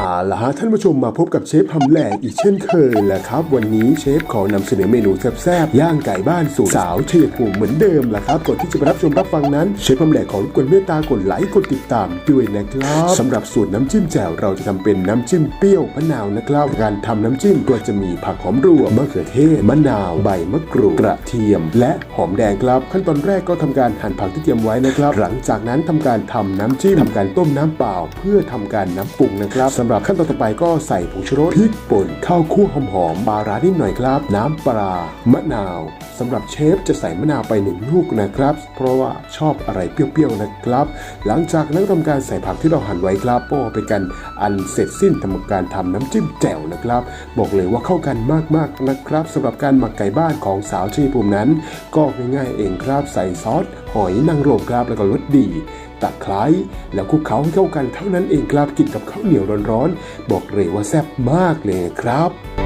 เอาละฮะท่านผู้ชมมาพบกับเชฟทำแหลกอีกเช่นเคยแหละครับ วันนี้เชฟขอนำเสนอเมนูแซ่บๆย่างไก่บ้านสูตรสาวเชียภูมิเหมือนเดิมแหละครับก่อนที่จะไปรับชมรับฟังนั้นเชฟทำแหลกขอรบกวนเมตตากดไลค์กดติดตามด้วยนะครับสำหรับสูตรน้ำจิ้มแจ่วเราจะทำเป็นน้ำจิ้มเปรี้ยวมะนาวนะครับการทำน้ำจิ้มก็จะมีผักหอมรวมมะเขือเทศมะนาวใบมะกรูดกระเทียม และหอมแดงครับ ขั้นตอนแรกก็ทำการหั่นผักที่เตรียมไว้นะครับ หลังจากนั้นทำการทำน้ำจิ้มทำการต้มน้ำเปล่า เพื่อทำการน้ำปรุงนะครับหรับขั้นตอนต่อไปก็ใส่ผงชูรสพริกป่นข้าวคั่วหอมๆปลาร้านิดหน่อยครับ น้ำปลามะนาวสำหรับเชฟจะใส่มะนาวไปหนึ่งลูกนะครับ เพราะว่าชอบอะไรเปรี้ยวๆนะครับ หลังจากนั้นทำการใส่ผักที่เราหั่นไว้ครับก็เป็นการอันเสร็จสิ้นทำการทำน้ำจิ้มแจ่วนะครับ บอกเลยว่าเข้ากันมากๆนะครับสำหรับการหมักไก่บ้านของสาวชีภูมินั้น ก็ง่ายๆเองครับใส่ซอสหอยนางรมครับแล้วก็รสดี ตะไคร้แล้วคลุกเคล้าให้เข้ากันเท่านั้นเองครับกินกับข้าวเหนียวร้อนๆบอกเลยว่าแซ่บมากเลยครับ